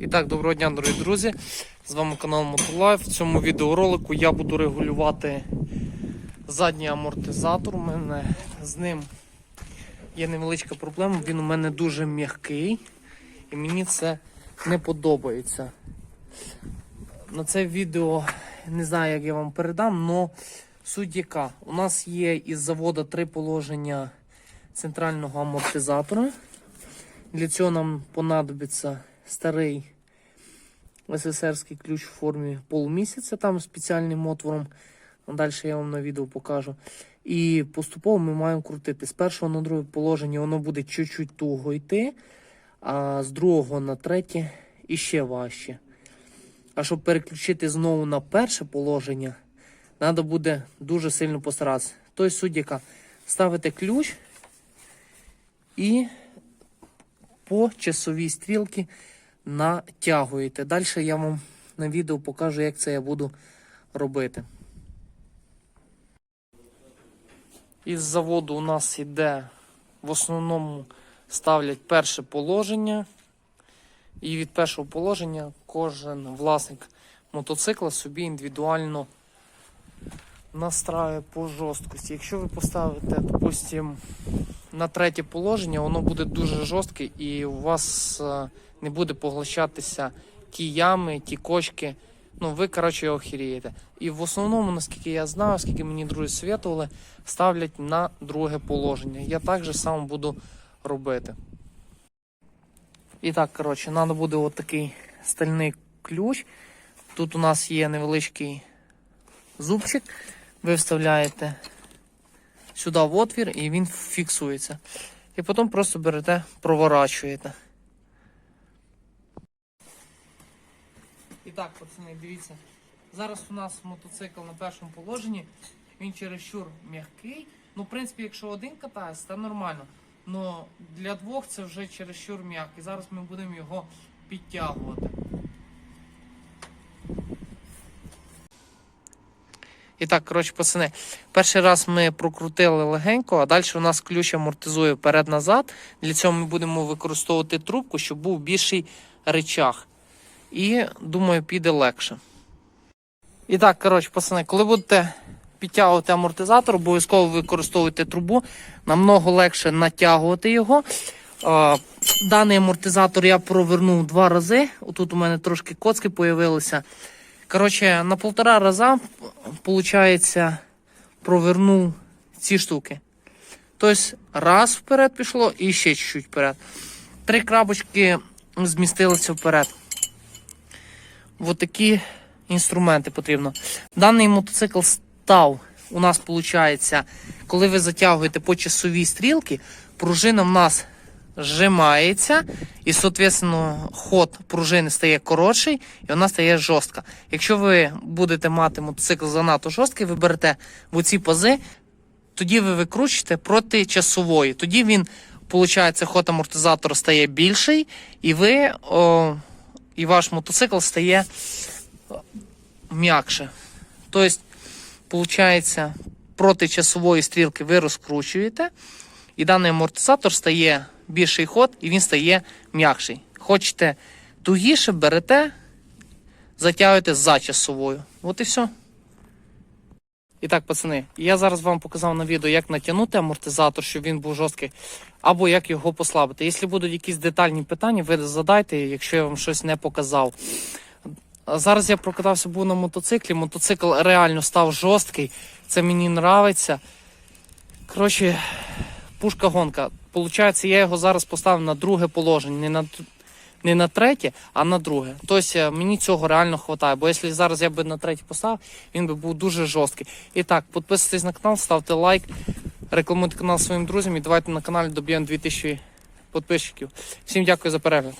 І так, доброго дня, дорогі друзі. З вами канал Мотолайф. В цьому відеоролику я буду регулювати задній амортизатор. У мене з ним є невеличка проблема. Він у мене дуже м'який і мені це не подобається. На це відео не знаю, як я вам передам, але суть яка. У нас є із заводу три положення центрального амортизатора. Для цього нам понадобиться старий СССРський ключ в формі полумісяця, там спеціальним отвором. Далі я вам на відео покажу. І поступово ми маємо крутити. З першого на друге положення воно буде чуть-чуть туго йти, а з другого на третє іще важче. А щоб переключити знову на перше положення, треба буде дуже сильно постаратися. Тобто суть яка, ставите ключ і по часовій стрілці натягуєте. Далі я вам на відео покажу, як це я буду робити. Із заводу у нас йде в основному ставлять перше положення. І від першого положення кожен власник мотоцикла собі індивідуально настраює по жорсткості. Якщо ви поставите, допустим, на третє положення, воно буде дуже жорстке і у вас е, не буде поглощатися ті ями, ті кочки. Ну, ви, коротше, охерієте. І в основному, наскільки я знаю, скільки мені друзі советували, ставлять на друге положення. Я так же само буду робити. І так, коротше, треба буде отакий стальний ключ. Тут у нас є невеличкий зубчик. Ви вставляєте сюди в отвір і він фіксується. І потім просто берете, проворачуєте. І так, пацани, дивіться. Зараз у нас мотоцикл на першому положенні. Він чересчур м'який. Ну, в принципі, якщо один катається, то нормально. Но для двох це вже чересчур м'який. Зараз ми будемо його підтягувати. І так, коротше, пацани, перший раз ми прокрутили легенько, а далі у нас ключ амортизує вперед-назад. Для цього ми будемо використовувати трубку, щоб був більший речах. І думаю, піде легше. І так, коротше, пацани, коли будете підтягувати амортизатор, обов'язково використовуйте трубу. Намного легше натягувати його. Даний амортизатор я провернув два рази. Отут у мене трошки коцки з'явилися. Коротше, на полтора раза, виходить, провернув ці штуки. Тобто, раз вперед пішло і ще чуть-чуть вперед. Три крапочки змістилися вперед. Ось такі інструменти потрібно. Даний мотоцикл став. У нас виходить, коли ви затягуєте по часовій стрілці, пружина в нас зжимається, і, соответственно, ход пружини стає коротший, і вона стає жорстка. Якщо ви будете мати мотоцикл занадто жорсткий, ви берете в оці пази, тоді ви викручуєте проти часової. Тоді він, виходить, ход амортизатора стає більший, і ви, о, і ваш мотоцикл стає м'якше. Тобто, виходить, проти часової стрілки ви розкручуєте, і даний амортизатор стає більший ход і він стає м'якший. Хочете тугіше, берете, затягуєте за часовою. От і все. І так, пацани, я зараз вам показав на відео, як натягнути амортизатор, щоб він був жорсткий, або як його послабити. Якщо будуть якісь детальні питання, ви задайте, якщо я вам щось не показав. Зараз я прокатався був на мотоциклі. Мотоцикл реально став жорсткий. Це мені подобається. Коротше, пушка гонка. Получається, я його зараз поставив на друге положення, не на, не на третє, а на друге. Тобто мені цього реально вистачає. Бо якщо зараз я би на третє поставив, він би був дуже жорсткий. І так, підписуйтесь на канал, ставте лайк, рекламуйте канал своїм друзям і давайте на каналі доб'ємо 2000 підписчиків. Всім дякую за перегляд.